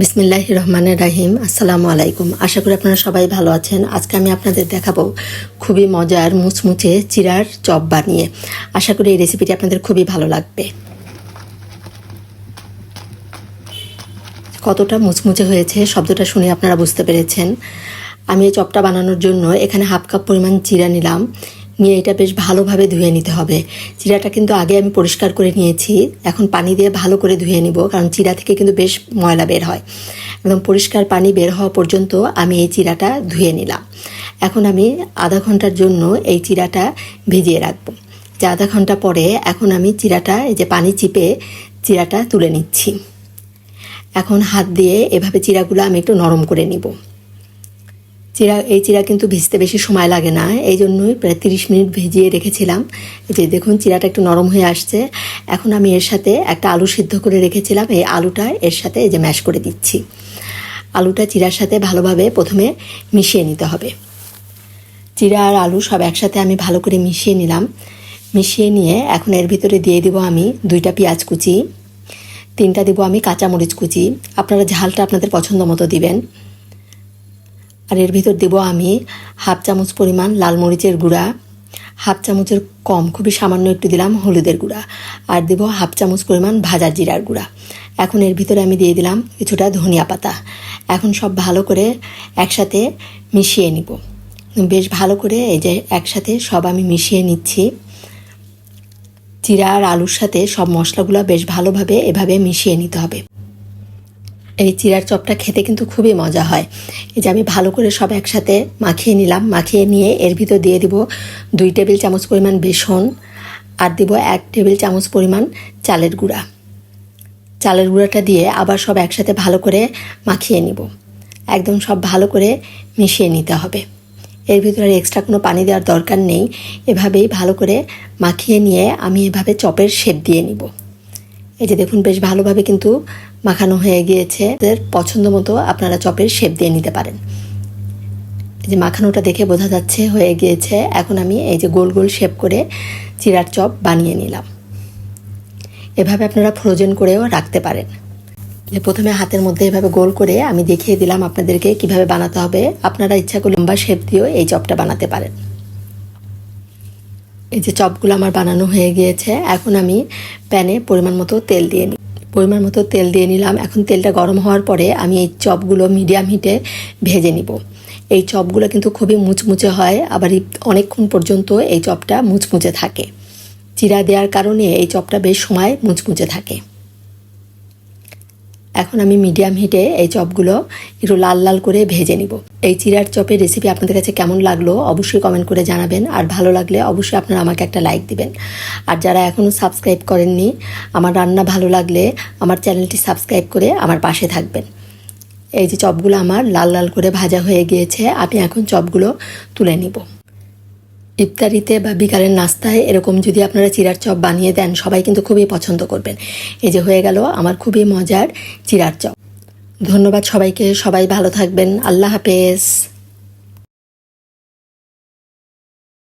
বিসমিল্লাহ রহমানের রাহিম। আসসালামু আলাইকুম। আশা করি আপনারা সবাই ভালো আছেন। আজকে আমি আপনাদের দেখাবো খুবই মজার মুচমুচে চিরার চপ বানিয়ে। আশা করি এই রেসিপিটি আপনাদের খুবই ভালো লাগবে। কতটা মুচমুচে হয়েছে শব্দটা শুনে আপনারা বুঝতে পেরেছেন। আমি এই চপটা বানানোর জন্য এখানে হাফ কাপ পরিমাণ চিরা নিলাম। নিয়ে এটা বেশ ভালোভাবে ধুয়ে নিতে হবে। চিরাটা কিন্তু আগে আমি পরিষ্কার করে নিয়েছি। এখন পানি দিয়ে ভালো করে ধুয়ে নিব, কারণ চিরা থেকে কিন্তু বেশ ময়লা বের হয়। একদম পরিষ্কার পানি বের হওয়া পর্যন্ত আমি এই চিরাটা ধুয়ে নিলাম। এখন আমি আধা ঘণ্টার জন্য এই চিরাটা ভিজিয়ে রাখব। যে আধা ঘণ্টা পরে এখন আমি চিরাটা, এই যে পানি চিপে চিরাটা তুলে নিচ্ছি। এখন হাত দিয়ে এভাবে চিরাগুলো আমি একটু নরম করে নিব। চিরা, এই চিরা কিন্তু ভিজতে বেশি সময় লাগে না। এই জন্যই প্রায় তিরিশ মিনিট ভিজিয়ে রেখেছিলাম। যে দেখুন, চিরাটা একটু নরম হয়ে আসছে। এখন আমি এর সাথে একটা আলু সিদ্ধ করে রেখেছিলাম। এই আলুটা এর সাথে এই যে ম্যাশ করে দিচ্ছি। আলুটা চিরার সাথে ভালোভাবে প্রথমে মিশিয়ে নিতে হবে। চিরা আর আলু সব একসাথে আমি ভালো করে মিশিয়ে নিলাম। মিশিয়ে নিয়ে এখন এর ভিতরে দিয়ে দিব আমি দুইটা পেঁয়াজ কুচি, তিনটা দিব আমি কাঁচামরিচ কুচি। আপনারা ঝালটা আপনাদের পছন্দ মতো দিবেন। আর এর ভিতর দেব আমি হাফ চামচ পরিমাণ লাল মরিচের গুঁড়া, হাফ চামচের কম, খুবই সামান্য একটু দিলাম হলুদের গুঁড়া আর দেব হাফ চামচ পরিমাণ ভাজা জিরার গুঁড়া। এখন এর ভিতরে আমি দিয়ে দিলাম কিছুটা ধনিয়া পাতা। এখন সব ভালো করে একসাথে মিশিয়ে নিব। বেশ ভালো করে এই যে একসাথে সব আমি মিশিয়ে নিচ্ছি। জিরা আর আলুর সাথে সব মশলাগুলো বেশ ভালোভাবে এভাবে মিশিয়ে নিতে হবে। এই চিরার চপটা খেতে কিন্তু খুবই মজা হয়। এই যে আমি ভালো করে সব একসাথে মাখিয়ে নিলাম, মাখিয়ে নিয়ে এর ভিতর দিয়ে দিব দুই টেবিল চামচ পরিমাণ বেসন আর দিব এক টেবিল চামচ পরিমাণ চালের গুঁড়া। চালের গুঁড়াটা দিয়ে আবার সব একসাথে ভালো করে মাখিয়ে নিব। একদম সব ভালো করে মিশিয়ে নিতে হবে। এর ভিতরে এক্সট্রা কোনো পানি দেওয়ার দরকার নেই। এভাবেই ভালো করে মাখিয়ে নিয়ে আমি এভাবে চপের শেপ দিয়ে নিব। এই যে দেখুন, বেশ ভালোভাবে কিন্তু মাখানো হয়ে গিয়েছে। পছন্দ মতো আপনারা চপের শেপ দিয়ে নিতে পারেন। এই যে মাখানোটা দেখে বোঝা যাচ্ছে, হয়ে গিয়েছে। এখন আমি এই যে গোল গোল শেপ করে চিরার চপ বানিয়ে নিলাম। এভাবে আপনারা ফ্রোজেন করেও রাখতে পারেন। যে প্রথমে হাতের মধ্যে এভাবে গোল করে আমি দেখিয়ে দিলাম আপনাদেরকে কীভাবে বানাতে হবে। আপনারা ইচ্ছা করলে লম্বা শেপ দিয়েও এই চপটা বানাতে পারেন। এই যে চপগুলো আমার বানানো হয়ে গিয়েছে, এখন আমি প্যানে পরিমাণ মতো তেল দিয়ে নিই পরিমাণ মতো তেল দিয়ে নিলাম। এখন তেলটা গরম হওয়ার পরে আমি এই চপগুলো মিডিয়াম হিটে ভেজে নিব। এই চপগুলো কিন্তু খুবই মুচমুচে হয়, আবার অনেকক্ষণ পর্যন্ত এই চপটা মুচমুচে থাকে। চিরা দেওয়ার কারণে এই চপটা বেশ সময় মুচমুচে থাকে। এখন আমি মিডিয়াম হিটে এই চপগুলো একটু লাল লাল করে ভেজে নিব। এই চিরার চপের রেসিপি আপনাদের কাছে কেমন লাগল অবশ্যই কমেন্ট করে জানাবেন। আর ভালো লাগলে অবশ্যই আপনারা আমাকে একটা লাইক দিবেন। আর যারা এখনও সাবস্ক্রাইব করেননি, আমার রান্না ভালো লাগলে আমার চ্যানেলটি সাবস্ক্রাইব করে আমার পাশে থাকবেন। এই যে চপগুলো আমার লাল লাল করে ভাজা হয়ে গিয়েছে, আমি এখন চপগুলো তুলে নিব। ইফতারিতে বা বিকালের নাস্তায় এরকম যদি আপনারা চিরার চপ বানিয়ে দেন, সবাই কিন্তু খুবই পছন্দ করবেন। এই যে হয়ে গেল আমার খুবই মজার চিরার চপ। ধন্যবাদ সবাইকে, সবাই ভালো থাকবেন। আল্লাহ হাফেজ।